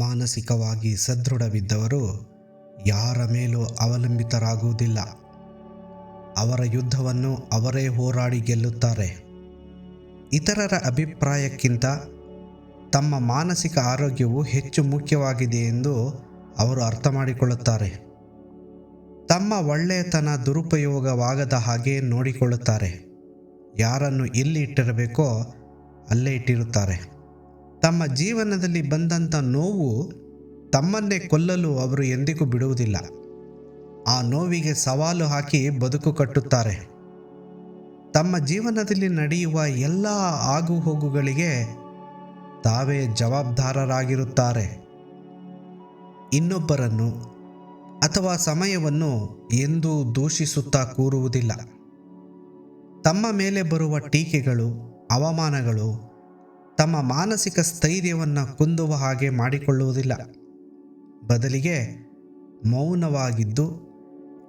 ಮಾನಸಿಕವಾಗಿ ಸದೃಢವಿದ್ದವರು ಯಾರ ಮೇಲೂ ಅವಲಂಬಿತರಾಗುವುದಿಲ್ಲ. ಅವರ ಯುದ್ಧವನ್ನು ಅವರೇ ಹೋರಾಡಿ ಗೆಲ್ಲುತ್ತಾರೆ. ಇತರರ ಅಭಿಪ್ರಾಯಕ್ಕಿಂತ ತಮ್ಮ ಮಾನಸಿಕ ಆರೋಗ್ಯವು ಹೆಚ್ಚು ಮುಖ್ಯವಾಗಿದೆ ಎಂದು ಅವರು ಅರ್ಥ ಮಾಡಿಕೊಳ್ಳುತ್ತಾರೆ ತಮ್ಮ ಒಳ್ಳೆಯತನ ದುರುಪಯೋಗವಾಗದ ಹಾಗೆ ನೋಡಿಕೊಳ್ಳುತ್ತಾರೆ. ಯಾರನ್ನು ಎಲ್ಲಿ ಇಟ್ಟಿರಬೇಕೋ ಅಲ್ಲೇ ಇಟ್ಟಿರುತ್ತಾರೆ. ತಮ್ಮ ಜೀವನದಲ್ಲಿ ಬಂದಂಥ ನೋವು ತಮ್ಮನ್ನೇ ಕೊಲ್ಲಲು ಅವರು ಎಂದಿಗೂ ಬಿಡುವುದಿಲ್ಲ. ಆ ನೋವಿಗೆ ಸವಾಲು ಹಾಕಿ ಬದುಕು ಕಟ್ಟುತ್ತಾರೆ. ತಮ್ಮ ಜೀವನದಲ್ಲಿ ನಡೆಯುವ ಎಲ್ಲ ಆಗುಹೋಗುಗಳಿಗೆ ತಾವೇ ಜವಾಬ್ದಾರರಾಗಿರುತ್ತಾರೆ. ಇನ್ನೊಬ್ಬರನ್ನು ಅಥವಾ ಸಮಯವನ್ನು ಎಂದೂ ದೂಷಿಸುತ್ತಾ ಕೂರುವುದಿಲ್ಲ. ತಮ್ಮ ಮೇಲೆ ಬರುವ ಟೀಕೆಗಳು, ಅವಮಾನಗಳು ತಮ್ಮ ಮಾನಸಿಕ ಸ್ಥೈರ್ಯವನ್ನು ಕುಂದುವ ಹಾಗೆ ಮಾಡಿಕೊಳ್ಳುವುದಿಲ್ಲ. ಬದಲಿಗೆ ಮೌನವಾಗಿದ್ದು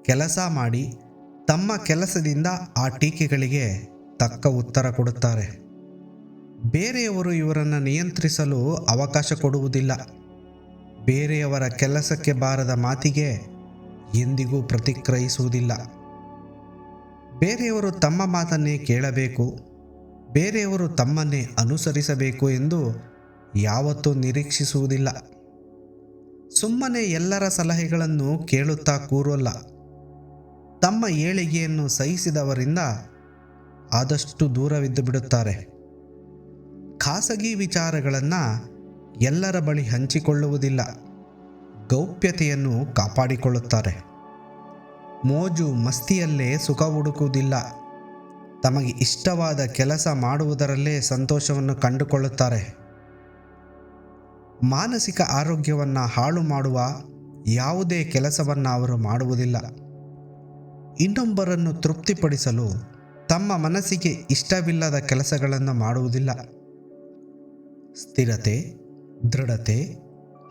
ಕೆಲಸ ಮಾಡಿ ತಮ್ಮ ಕೆಲಸದಿಂದ ಆ ಟೀಕೆಗಳಿಗೆ ತಕ್ಕ ಉತ್ತರ ಕೊಡುತ್ತಾರೆ. ಬೇರೆಯವರು ಇವರನ್ನು ನಿಯಂತ್ರಿಸಲು ಅವಕಾಶ ಕೊಡುವುದಿಲ್ಲ. ಬೇರೆಯವರ ಕೆಲಸಕ್ಕೆ ಬಾರದ ಮಾತಿಗೆ ಎಂದಿಗೂ ಪ್ರತಿಕ್ರಿಯಿಸುವುದಿಲ್ಲ. ಬೇರೆಯವರು ತಮ್ಮ ಮಾತನ್ನೇ ಕೇಳಬೇಕು. ಬೇರೆಯವರು ತಮ್ಮನ್ನೇ ಅನುಸರಿಸಬೇಕು ಎಂದು ಯಾವತ್ತೂ ನಿರೀಕ್ಷಿಸುವುದಿಲ್ಲ. ಸುಮ್ಮನೆ ಎಲ್ಲರ ಸಲಹೆಗಳನ್ನು ಕೇಳುತ್ತಾ ಕೂರೋಲ್ಲ. ತಮ್ಮ ಏಳಿಗೆಯನ್ನು ಸಹಿಸಿದವರಿಂದ ಆದಷ್ಟು ದೂರವಿದ್ದು ಬಿಡುತ್ತಾರೆ. ಖಾಸಗಿ ವಿಚಾರಗಳನ್ನು ಎಲ್ಲರ ಬಳಿ ಹಂಚಿಕೊಳ್ಳುವುದಿಲ್ಲ. ಗೌಪ್ಯತೆಯನ್ನು ಕಾಪಾಡಿಕೊಳ್ಳುತ್ತಾರೆ. ಮೋಜು ಮಸ್ತಿಯಲ್ಲೇ ಸುಖ ಹುಡುಕುವುದಿಲ್ಲ. ತಮಗೆ ಇಷ್ಟವಾದ ಕೆಲಸ ಮಾಡುವುದರಲ್ಲೇ ಸಂತೋಷವನ್ನು ಕಂಡುಕೊಳ್ಳುತ್ತಾರೆ. ಮಾನಸಿಕ ಆರೋಗ್ಯವನ್ನು ಹಾಳು ಮಾಡುವ ಯಾವುದೇ ಕೆಲಸವನ್ನು ಅವರು ಮಾಡುವುದಿಲ್ಲ. ಇನ್ನೊಬ್ಬರನ್ನು ತೃಪ್ತಿಪಡಿಸಲು ತಮ್ಮ ಮನಸ್ಸಿಗೆ ಇಷ್ಟವಿಲ್ಲದ ಕೆಲಸಗಳನ್ನು ಮಾಡುವುದಿಲ್ಲ. ಸ್ಥಿರತೆ, ದೃಢತೆ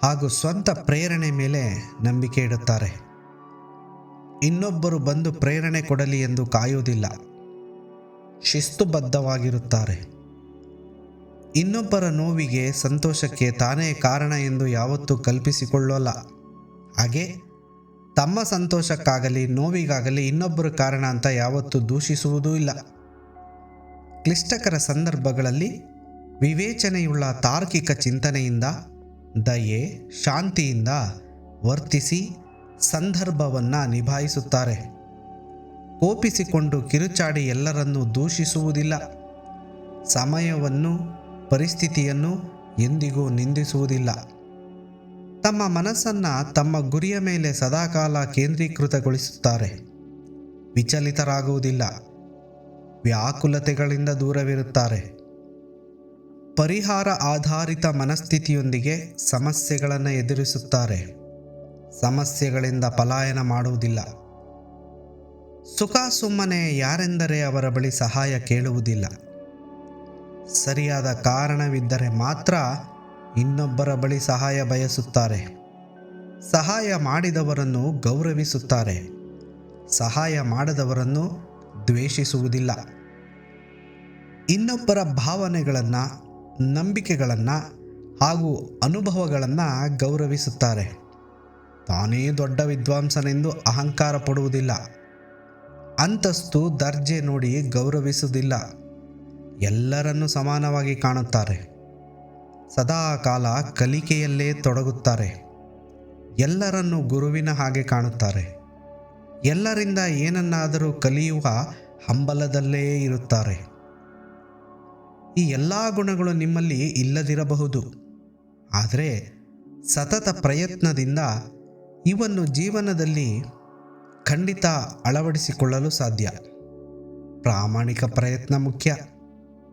ಹಾಗೂ ಸ್ವಂತ ಪ್ರೇರಣೆ ಮೇಲೆ ನಂಬಿಕೆ ಇಡುತ್ತಾರೆ. ಇನ್ನೊಬ್ಬರು ಬಂದು ಪ್ರೇರಣೆ ಕೊಡಲಿ ಎಂದು ಕಾಯುವುದಿಲ್ಲ. ಶಿಸ್ತುಬದ್ಧವಾಗಿರುತ್ತಾರೆ. ಇನ್ನೊಬ್ಬರ ನೋವಿಗೆ ಸಂತೋಷಕ್ಕೆ ತಾನೇ ಕಾರಣ ಎಂದು ಯಾವತ್ತೂ ಕಲ್ಪಿಸಿಕೊಳ್ಳೋಲ್ಲ. ಹಾಗೆ ತಮ್ಮ ಸಂತೋಷಕ್ಕಾಗಲಿ, ನೋವಿಗಾಗಲಿ ಇನ್ನೊಬ್ಬರು ಕಾರಣ ಅಂತ ಯಾವತ್ತೂ ದೂಷಿಸುವುದೂ ಇಲ್ಲ. ಕ್ಲಿಷ್ಟಕರ ಸಂದರ್ಭಗಳಲ್ಲಿ ವಿವೇಚನೆಯುಳ್ಳ ತಾರ್ಕಿಕ ಚಿಂತನೆಯಿಂದ, ದಯೆ, ಶಾಂತಿಯಿಂದ ವರ್ತಿಸಿ ಸಂದರ್ಭವನ್ನು ನಿಭಾಯಿಸುತ್ತಾರೆ. ಕೋಪಿಸಿಕೊಂಡು ಕಿರುಚಾಡಿ ಎಲ್ಲರನ್ನೂ ದೂಷಿಸುವುದಿಲ್ಲ. ಸಮಯವನ್ನು, ಪರಿಸ್ಥಿತಿಯನ್ನು ಎಂದಿಗೂ ನಿಂದಿಸುವುದಿಲ್ಲ. ತಮ್ಮ ಮನಸ್ಸನ್ನು ತಮ್ಮ ಗುರಿಯ ಮೇಲೆ ಸದಾಕಾಲ ಕೇಂದ್ರೀಕೃತಗೊಳಿಸುತ್ತಾರೆ. ವಿಚಲಿತರಾಗುವುದಿಲ್ಲ. ವ್ಯಾಕುಲತೆಗಳಿಂದ ದೂರವಿರುತ್ತಾರೆ. ಪರಿಹಾರ ಆಧಾರಿತ ಮನಸ್ಥಿತಿಯೊಂದಿಗೆ ಸಮಸ್ಯೆಗಳನ್ನು ಎದುರಿಸುತ್ತಾರೆ. ಸಮಸ್ಯೆಗಳಿಂದ ಪಲಾಯನ ಮಾಡುವುದಿಲ್ಲ. ಸುಖ ಸುಮ್ಮನೆ ಯಾರೆಂದರೆ ಅವರ ಬಳಿ ಸಹಾಯ ಕೇಳುವುದಿಲ್ಲ. ಸರಿಯಾದ ಕಾರಣವಿದ್ದರೆ ಮಾತ್ರ ಇನ್ನೊಬ್ಬರ ಬಳಿ ಸಹಾಯ ಬಯಸುತ್ತಾರೆ. ಸಹಾಯ ಮಾಡಿದವರನ್ನು ಗೌರವಿಸುತ್ತಾರೆ. ಸಹಾಯ ಮಾಡದವರನ್ನು ದ್ವೇಷಿಸುವುದಿಲ್ಲ. ಇನ್ನೊಬ್ಬರ ಭಾವನೆಗಳನ್ನು, ನಂಬಿಕೆಗಳನ್ನು ಹಾಗೂ ಅನುಭವಗಳನ್ನು ಗೌರವಿಸುತ್ತಾರೆ. ತಾನೇ ದೊಡ್ಡ ವಿದ್ವಾಂಸನೆಂದು ಅಹಂಕಾರ ಪಡುವುದಿಲ್ಲ. ಅಂತಸ್ತು ದರ್ಜೆ ನೋಡಿ ಗೌರವಿಸುವುದಿಲ್ಲ. ಎಲ್ಲರನ್ನು ಸಮಾನವಾಗಿ ಕಾಣುತ್ತಾರೆ. ಸದಾ ಕಾಲ ಕಲಿಕೆಯಲ್ಲೇ ತೊಡಗುತ್ತಾರೆ. ಎಲ್ಲರನ್ನು ಗುರುವಿನ ಹಾಗೆ ಕಾಣುತ್ತಾರೆ. ಎಲ್ಲರಿಂದ ಏನನ್ನಾದರೂ ಕಲಿಯುವ ಹಂಬಲದಲ್ಲೇ ಇರುತ್ತಾರೆ. ಈ ಎಲ್ಲ ಗುಣಗಳು ನಿಮ್ಮಲ್ಲಿ ಇಲ್ಲದಿರಬಹುದು. ಆದರೆ ಸತತ ಪ್ರಯತ್ನದಿಂದ ಇವನ್ನು ಜೀವನದಲ್ಲಿ ಖಂಡಿತ ಅಳವಡಿಸಿಕೊಳ್ಳಲು ಸಾಧ್ಯ. ಪ್ರಾಮಾಣಿಕ ಪ್ರಯತ್ನ ಮುಖ್ಯ.